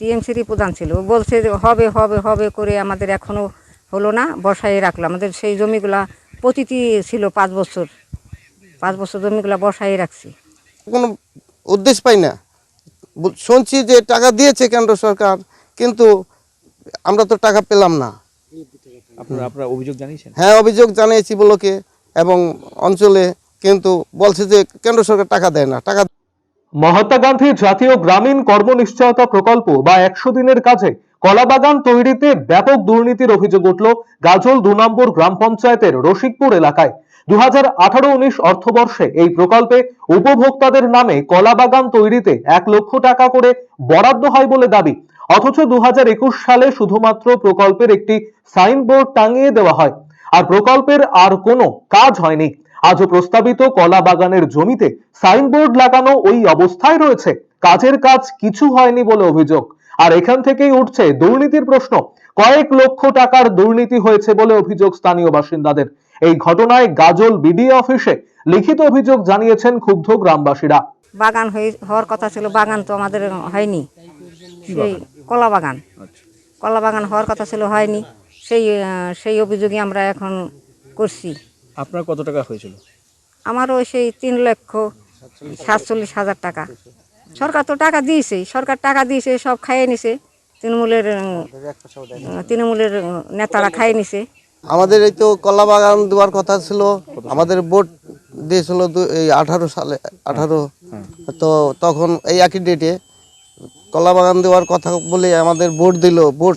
টিএমসিরই প্রধান ছিল। বলছে যে হবে হবে হবে করে আমাদের এখনও হলো না বসায় রাখল আমাদের সেই জমিগুলা প্রতিটি ছিল পাঁচ বছর। পাঁচ বছর জমিগুলা বসায় রাখছি। কোনো উদ্দেশ্য পাই না। শুনছি যে টাকা দিয়েছে কেন্দ্র সরকার কিন্তু আমরা তো টাকা পেলাম না। আপনারা আপনারা অভিযোগ জানিয়েছেন? হ্যাঁ অভিযোগ জানিয়েছি বলোকে এবং অঞ্চলে কিন্তু বলছে যে কেন্দ্র সরকার টাকা দেয় না। টাকা মহাত্মা গান্ধী জাতীয় গ্রামীণ কর্মনিশ্চয়তা প্রকল্প বা একশো দিনের কাজে কলাবাগান তৈরিতে ব্যাপক দুর্নীতির অভিযোগ উঠল গাজল দু নম্বর গ্রাম পঞ্চায়েতের রসিকপুর এলাকায়। দু হাজার আঠারো উনিশ অর্থবর্ষে এই প্রকল্পে উপভোক্তাদের নামে কলাবাগান তৈরিতে এক লক্ষ টাকা করে বরাদ্দ হয় বলে দাবি। অথচ দু হাজার একুশ সালে শুধুমাত্র প্রকল্পের একটি সাইনবোর্ড টাঙিয়ে দেওয়া হয়। আর প্রকল্পের আর কোনো কাজ হয়নি। আজও প্রস্তাবিত কলা বাগানের জমিতে সাইনবোর্ড লাগানো ওই অবস্থায় রয়েছে। কাজের কাজ কিছু হয়নি বলে অভিযোগ। আর এখান থেকেই উঠছে দুর্নীতির প্রশ্ন। কয়েক লক্ষ টাকার দুর্নীতি হয়েছে বলে অভিযোগ স্থানীয় বাসিন্দাদের। এই ঘটনায় গাজল বিডিও অফিসে লিখিত অভিযোগ জানিয়েছেন ক্ষুব্ধ গ্রামবাসীরা। বাগান হয়ে হওয়ার কথা ছিল বাগান তো আমাদের হয়নি। সেই কলা বাগান। কলা বাগান হওয়ার কথা ছিল হয়নি। সেই সেই অভিযোগই আমরা এখন করছি। আপনার কত টাকা হয়েছিল? আমারও সেই তিন লক্ষ সাতচল্লিশ হাজার টাকা। সরকার তো টাকা দিয়েছে সরকার টাকা দিয়েছে সব খাইয়ে নিছে। তৃণমূলের তৃণমূলের নেতারা খাইয়ে নিছে। আমাদের এই তো কলা বাগান দেওয়ার কথা ছিল আমাদের ভোট দিয়েছিল দু- এই আঠারো সালে আঠারো। তো তখন এই একই ডেটে কলা বাগান দেওয়ার কথা বলে আমাদের ভোট দিল ভোট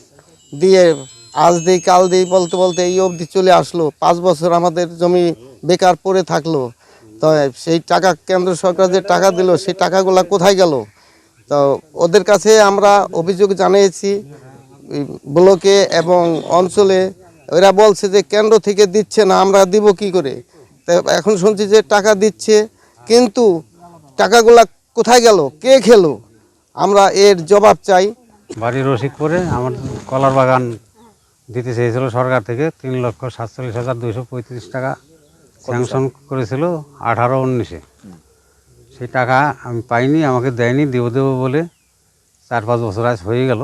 দিয়ে আজ দিই, কাল দিই বলতে বলতে এই অবধি চলে আসলো। পাঁচ বছর আমাদের জমি বেকার পড়ে থাকল। তো সেই টাকা কেন্দ্র সরকার যে টাকা দিল, সেই টাকাগুলো কোথায় গেল? তো ওদের কাছে আমরা অভিযোগ জানিয়েছি ব্লকে এবং অঞ্চলে। ওরা বলছে যে কেন্দ্র থেকে দিচ্ছে না, আমরা দিব কি করে? তো এখন শুনছি যে টাকা দিচ্ছে, কিন্তু টাকাগুলা কোথায় গেল? কে খেলো? আমরা এর জবাব চাই। বাড়ি রসিকপুরে আমার কলার বাগান দিতে চেয়েছিল সরকার থেকে তিন লক্ষ সাতচল্লিশ হাজার দুইশো পঁয়ত্রিশ টাকা স্যাংশন করেছিল আঠারো উনিশে। সেই টাকা আমি পাইনি, আমাকে দেয়নি, দেবো দেবো বলে চার পাঁচ বছর আজ হয়ে গেল।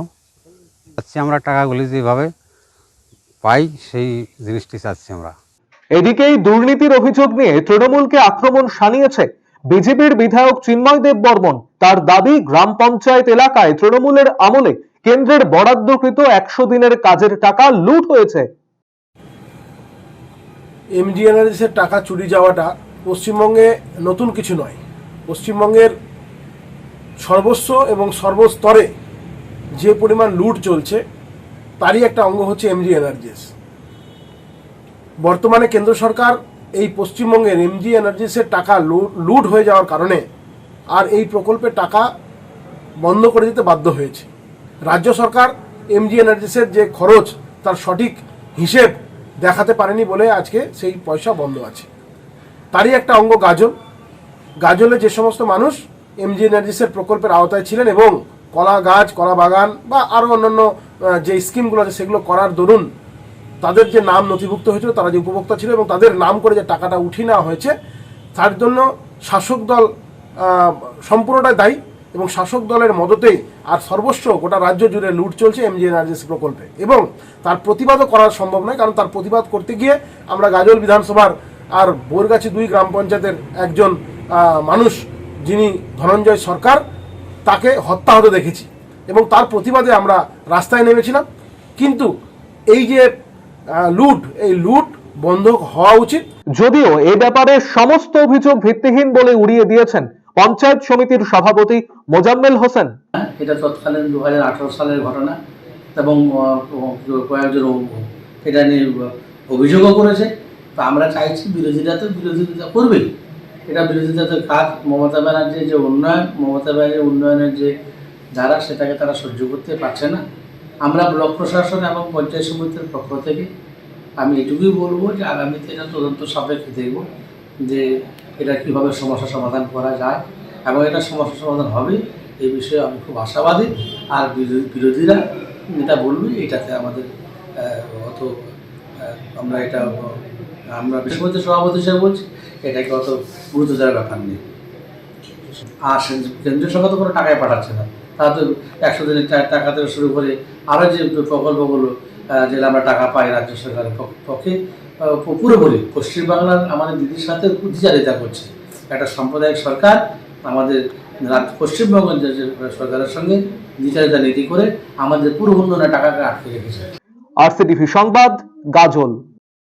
চাচ্ছি আমরা টাকাগুলি যেভাবে পাই, সেই জিনিসটি চাচ্ছি আমরা। এদিকে এই দুর্নীতির অভিযোগ নিয়ে তৃণমূলকে আক্রমণ সানিয়েছে বিজেপির বিধায়ক চিন্ময় দেব বর্মন। তার দাবি গ্রাম পঞ্চায়েত এলাকায় তৃণমূলের আমলে কেন্দ্রের বরাদ্দকৃত একশো দিনের কাজের টাকা লুট হয়েছে। এমজিএনআরএসের টাকা চুরি যাওয়াটা পশ্চিমবঙ্গে নতুন কিছু নয়। পশ্চিমবঙ্গের সর্বস্ব এবং সর্বস্তরে যে পরিমাণ লুট চলছে, তারই একটা অঙ্গ হচ্ছে এমজি এনার্জিস বর্তমানে কেন্দ্র সরকার এই পশ্চিমবঙ্গের এমজি এনার্জিসের টাকা লুট হয়ে যাওয়ার কারণে আর এই প্রকল্পের টাকা বন্ধ করে দিতে বাধ্য হয়েছে। রাজ্য সরকার এমজি এনার্জিসের যে খরচ, তার সঠিক হিসেব দেখাতে পারেনি বলে আজকে সেই পয়সা বন্ধ আছে। তারই একটা অঙ্গ গাজল। গাজলে যে সমস্ত মানুষ এমজি এনার্জিসের প্রকল্পের আওতায় ছিলেন এবং কলা গাছ, কলা বাগান বা আরও অন্যান্য যে স্কিমগুলো আছে সেগুলো করার দরুন তাদের যে নাম নথিভুক্ত হয়েছিল, তারা যে উপভোক্তা ছিল এবং তাদের নাম করে যে টাকাটা উঠিয়ে নেওয়া হয়েছে, তার জন্য শাসক দল সম্পূর্ণটাই দায়ী। এবং শাসক দলের মদতেই আর সর্বস্ব গোটা রাজ্য জুড়ে লুট চলছে এমজি এনার্জিস প্রকল্পে। এবং তার প্রতিবাদও করা সম্ভব নয়, কারণ তার প্রতিবাদ করতে গিয়ে আমরা গাজল বিধানসভার আর বোরগাছি দুই গ্রাম পঞ্চায়েতের একজন মানুষ যিনি ধনঞ্জয় সরকার, তাকে হত্যা হতে দেখেছি। এবং তার প্রতিবাদে আমরা রাস্তায় নেমেছিলাম। কিন্তু এই যে লুট, এই লুট বন্ধ হওয়া উচিত। যদিও এ ব্যাপারে সমস্ত অভিযোগ ভিত্তিহীন বলে উড়িয়ে দিয়েছেন পঞ্চায়েত সমিতির সভাপতি মোজাম্মেল হোসেন। এটা তৎকালীন দু হাজার আঠারো সালের ঘটনা এবং কয়েকজন এটা নিয়ে অভিযোগও করেছে। তো আমরা চাইছি বিরোধীরা তো বিরোধিতা করবেই। এটা বিরোধিতাদের কাজ। মমতা ব্যানার্জির যে উন্নয়ন, মমতা ব্যানার্জির উন্নয়নের যে ধারা, সেটাকে তারা সহ্য করতে পারছে না। আমরা ব্লক প্রশাসন এবং পঞ্চায়েত সমিতির পক্ষ থেকে আমি এটুকুই বলব যে আগামীতে এটা তদন্ত সাপেক্ষে দেখব যে এটা কীভাবে সমস্যা সমাধান করা যায় এবং এটা সমস্যা সমাধান হবে এই বিষয়ে আমি খুব আশাবাদী। আর বিরোধীরা এটা বলবে, এটাতে আমাদের অত আমরা এটা, আমরা বিশ্বমন্ত্রী সভাপতি হিসেবে বলছি, এটাকে অত গুরুত্ব দেওয়ার ব্যাপার নেই। আর কেন্দ্রীয় সরকার তো কোনো টাকায় পাঠাচ্ছে না। তারা তো একশো দিনের টাকা থেকে শুরু করে আরও যে প্রকল্পগুলো যেটা আমরা টাকা পাই রাজ্য সরকারের পক্ষে পুরোপুরি। পশ্চিমবাংলার আমাদের দিদির সাথে দ্বিচারিতা করছে। একটা সাম্প্রদায়িক সরকার, আমাদের যে সরকারের সঙ্গে দ্বিচারিতা নীতি করে আমাদের পুরো উন্নয়নের টাকাকে আটকে রেখেছে। আর সংবাদ, গাজল।